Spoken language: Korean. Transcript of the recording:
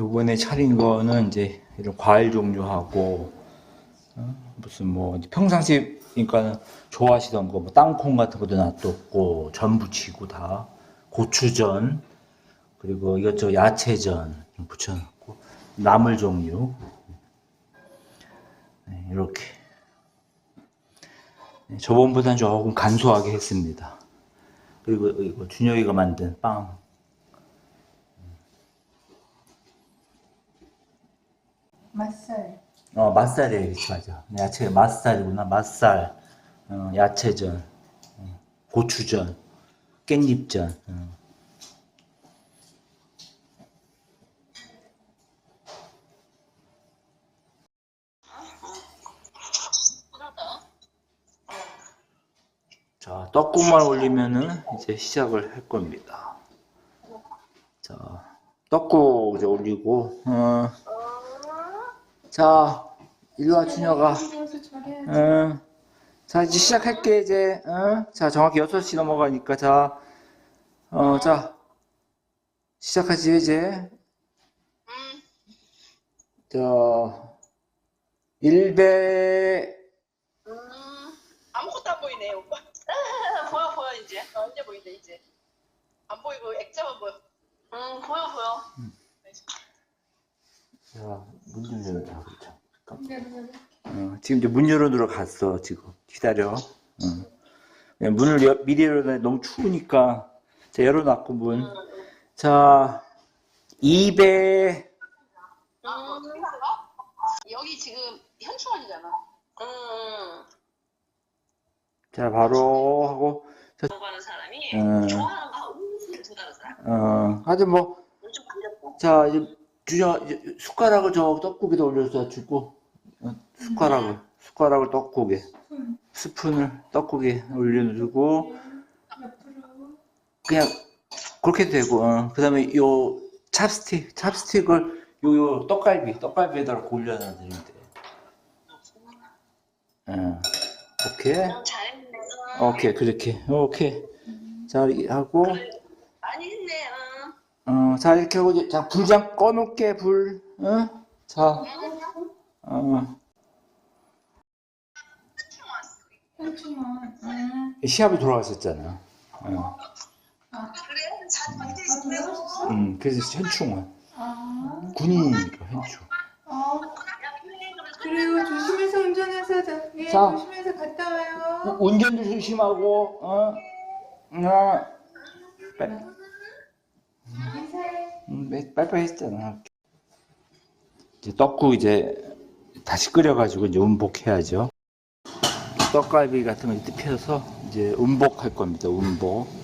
요번에 차린 거는 이제 이런 과일 종류하고 어? 무슨 뭐 평상시 그러니까 좋아하시던 거 뭐 땅콩 같은 것도 놔뒀고 전 부치고 다 고추전 그리고 이것저것 야채전 좀 붙여놓고 나물 종류 네, 이렇게 네, 저번보다는 조금 간소하게 했습니다. 그리고 이거 준혁이가 만든 빵 맛살. 어, 맛살이에요, 그치, 맞아. 야채, 맛살이구나, 맛살. 어, 야채전, 어, 고추전, 깻잎전. 어. 자, 떡국만 올리면은 이제 시작을 할 겁니다. 자, 떡국 이제 올리고, 어, 자, 일로 와, 준혁아. 응. 자, 이제 시작할게, 이제. 응? 자, 정확히 6시 넘어가니까, 자, 어, 자, 시작하지, 이제. 자, 1배, 음, 아무것도 안 보이네, 오빠. 보여, 보여, 이제. 어, 이제 보인다, 이제. 안 보이고 액자만 보여. 음, 보여, 보여. 자, 문 열려, 그렇죠. 내려가자. 어, 지금 이제 문 열어 들어 갔어, 지금. 기다려. 응. 그냥 문을 여- 미리 열어놔, 너무 추우니까. 자, 열어놨고, 문. 자, 2배, 음, 여기 지금 현충원이잖아. 음, 자, 바로 하고, 들어가는 사람이 음. 좋아하는 거 좋아하는 사람. 어, 하여튼 뭐. 자, 이제 주저 숟가락을 저 떡국에다 올려서 주고 어, 숟가락을 숟가락을 떡국에 손 스푼을 떡국에 올려주고. 그냥 그렇게 되고 어. 그 다음에 요 찹스틱 찹스틱을 요, 요 떡갈비 떡갈비에다가 올려놔 드리면 돼. 어. 오케이. 오케이 그렇게 오케이 자 하고. 어, 자 이렇게 하고 이제 자 불장 꺼놓게 불 어? 자 어. 응. 시합이 돌아갔었잖아. 어. 아, 그래? 잘 아, 만드셨네요. 돌아가셨어? 음, 그래서 현충원. 아, 군인이니까 현충. 아. 그리고 조심해서 운전해서 자, 예, 자. 조심해서 갔다 와요. 운전도 조심하고, 어? 어. 빨, 인사해. 음, 매- 빨리빨리 했잖아. 이제 떡국 이제 다시 끓여가지고 이제 음복해야죠. 떡갈비 같은 거 이제 펴서 이제 음복할 겁니다. 음복.